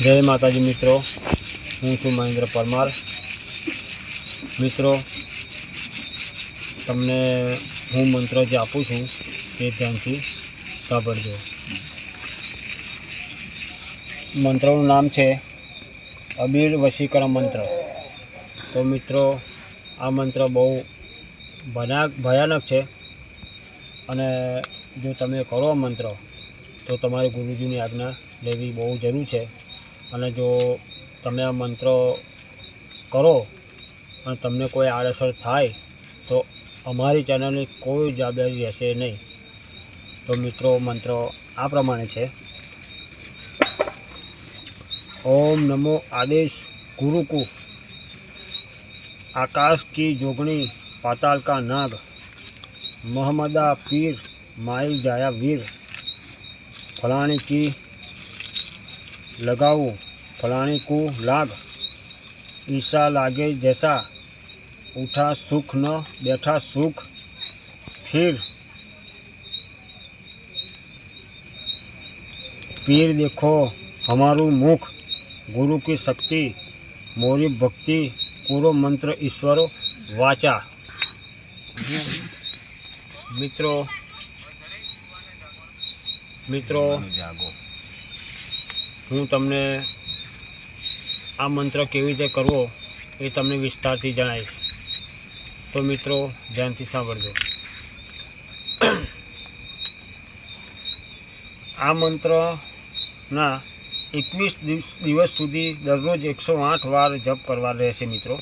જય માતાજી મિત્રો. હું છું મહેન્દ્ર પરમાર. મિત્રો, તમને હું મંત્ર જે આપું છું તે ધ્યાનથી સાંભળજો. મંત્રનું નામ છે અબીર વશીકરણ મંત્ર. તો મિત્રો, આ મંત્ર બહુ ભયાનક ભયાનક છે. અને જો તમે કરો મંત્ર, તો તમારે ગુરુજીની આજ્ઞા લેવી બહુ જરૂર છે. અને જો તમે આ મંત્ર કરો અને તમને કોઈ આડઅસર થાય, તો અમારી ચેનલની કોઈ જવાબદારી રહેશે નહીં. તો મિત્રો, મંત્ર આ પ્રમાણે છે. ઓમ નમો આદેશ ગુરુકુ. આકાશ કી જોગણી પાતાલકા નાગ. મોહમ્મદા પીર માઇલ જાયા વીર. ફલાણી કી लगाओ फलाने को लाग। ईसा लागे जैसा, उठा सुख न बैठा सुख। फिर पीर देखो, हमारू मुख, गुरु की शक्ति, मोरी भक्ति पूर्व मंत्र, ईश्वर वाचा। मित्रों मित्रों जागो હું તમને આ મંત્ર કેવી રીતે કરવો એ તમને વિસ્તારથી જણાવીશ. તો મિત્રો, ધ્યાનથી સાંભળજો. આ મંત્રના એકવીસ દિવસ સુધી દરરોજ એકસો આઠ વાર જપ કરવા રહેશે મિત્રો.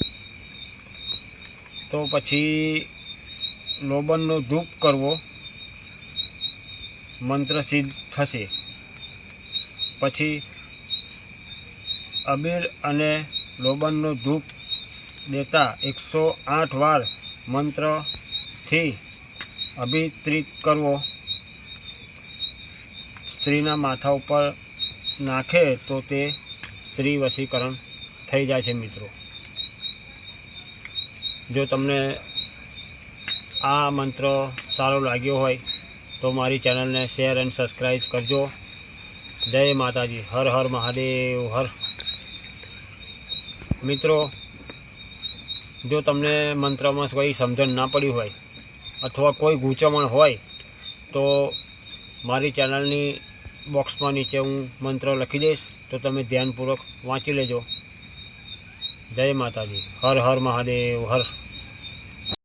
તો પછી લોબનનો ધૂપ કરવો મંત્ર સિદ્ધ થશે. પછી અબીર અને લોબનનો ધૂપ દેતા એકસો આઠ વાર મંત્રથી અભિત્રિત કરવો. સ્ત્રીના માથા ઉપર નાખે તો તે સ્ત્રી વશીકરણ થઈ જાય છે મિત્રો. જો તમને આ મંત્ર સારો લાગ્યો હોય તો મારી ચેનલને શેર અને સબસ્ક્રાઈબ કરજો. જય માતાજી. હર હર મહાદેવ. હર. મિત્રો, જો તમને મંત્રમાં કોઈ સમજણ ના પડી હોય અથવા કોઈ ગૂંચવણ હોય, તો મારી ચેનલની બોક્સમાં નીચે હું મંત્ર લખી દઈશ. તો તમે ધ્યાનપૂર્વક વાંચી લેજો. જય માતાજી. હર હર મહાદેવ, હર.